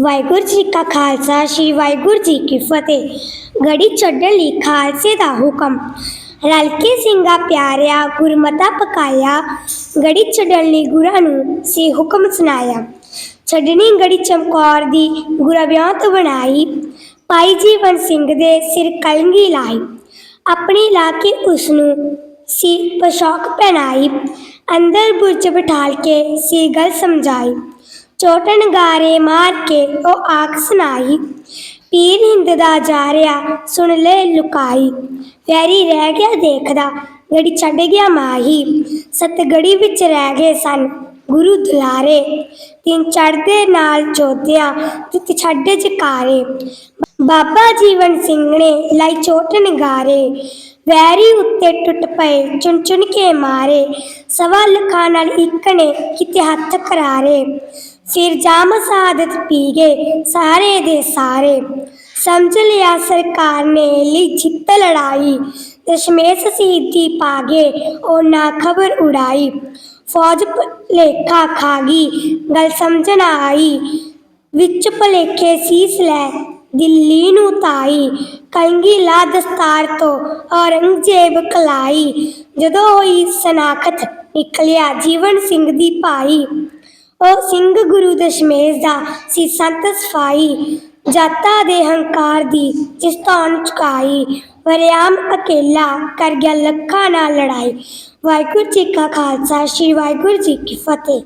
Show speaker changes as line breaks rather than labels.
ਵਾਹਿਗੁਰੂ ਜੀ ਕਾ ਖਾਲਸਾ, ਸ੍ਰੀ ਵਾਹਿਗੁਰੂ ਜੀ ਕੀ ਫਤਿਹ। ਗੜੀ ਛੱਡਣ ਲਈ ਖਾਲਸੇ ਦਾ ਹੁਕਮ। ਰਲ ਕੇ ਸਿੰਘਾ ਪਿਆਰਿਆ, ਗੁਰਮਤਾ ਪਕਾਇਆ, ਗੜੀ ਛੱਡਣ ਲਈ ਗੁਰਾਂ ਨੂੰ ਸੇ ਹੁਕਮ ਸੁਣਾਇਆ। ਛੱਡਣੀ ਗੜੀ ਚਮਕੌਰ ਦੀ ਗੁਰਾ ਵਿਆਹ ਤੋਂ ਬਣਾਈ। ਪਾਈ ਜੀਵਨ ਸਿੰਘ ਦੇ ਸਿਰ ਕਲੰਗੀ ਲਾਈ। ਆਪਣੀ ਲਾ ਕੇ ਉਸ ਨੂੰ ਸੀ ਪੋਸ਼ਾਕ ਪਹਿਨਾਈ। ਅੰਦਰ ਬੁਰਜ ਬਿਠਾਲ ਕੇ ਸੀ ਗੱਲ ਸਮਝਾਈ। ਚੋਟਣ ਗਾਰੇ ਮਾਰ ਕੇ ਉਹ ਆਖ ਸੁਣਾਈ ਪੀਰ ਹਿੰਦ ਦਾ ਜਾ ਰਿਹਾ ਸੁਣ ਲੈ ਲੁਕਾਈ। ਵੈਰੀ ਰਹਿ ਗਿਆ ਦੇਖਦਾ, ਗੜੀ ਛੱਡ ਗਿਆ ਮਾਹੀ। ਸਤ ਗੜੀ ਵਿੱਚ ਰਹਿ ਗਏ ਸਨ ਗੁਰੂ ਦੁਲਾਰੇ ਤਿੰਨ ਚੜਦੇ ਨਾਲ ਜੋਧਿਆ ਤਿਤ ਛੱਡ ਜਕਾਰੇ। ਬਾਬਾ ਜੀਵਨ ਸਿੰਘ ਨੇ ਲਾਈ ਚੋਟ ਨਿਗਾਰੇ ਵੈਰੀ ਉੱਤੇ ਟੁੱਟ ਪਏ, ਚੁਣ ਚੁਣ ਕੇ ਮਾਰੇ ਸਵਾ ਲੱਖਾਂ ਨਾਲ ਇੱਕ ਨੇ ਕਿਤੇ ਹੱਥ ਕਰਾਰੇ। ਫਿਰ ਜਾਮ ਸਾਦਤ ਪੀ ਗਏ, ਸਾਰੇ ਦੇ ਸਾਰੇ। ਸਮਝ ਲਿਆ ਸਰਕਾਰ ਨੇ ਲਈ ਜਿੱਤ ਲੜਾਈ, ਦਸ਼ਮੇਸ਼ ਸ਼ਹੀਦੀ ਪਾ ਗਏ ਨਾ ਖਬਰ ਉਡਾਈ। ਫੌਜ ਭੁਲੇਖਾ ਖਾ ਗਈ, ਗੱਲ ਸਮਝਣ ਆਈ। ਵਿੱਚ ਭਲੇਖੇ ਸੀਸ ਲੈ ਦਿੱਲੀ ਨੂੰ ਤਾਈ ਕੰਗੀ ਲਾ ਦਸਤਾਰ ਤੋਂ ਔਰੰਗਜ਼ੇਬ ਕਲਾਈ। ਜਦੋਂ ਹੋਈ ਸਨਾਖਤ ਨਿਕਲਿਆ, ਜੀਵਨ ਸਿੰਘ ਦੀ ਭਾਈ। ਉਹ ਸਿੰਘ ਗੁਰੂ ਦਸ਼ਮੇਸ਼ ਦਾ ਸੀ ਸੰਤ ਸਫ਼ਾਈ। ਜਾਤਾਂ ਦੇ ਹੰਕਾਰ ਦੀ ਜਿਸ ਤੋਂ ਚੁਕਾਈ। ਵਰਿਆਮ ਅਕੇਲਾ ਕਰ ਗਿਆ ਲੱਖਾਂ ਨਾਲ ਲੜਾਈ। ਵਾਹਿਗੁਰੂ ਜੀ ਕਾ ਖਾਲਸਾ, ਸ੍ਰੀ ਵਾਹਿਗੁਰੂ ਜੀ ਕੀ ਫਤਿਹ।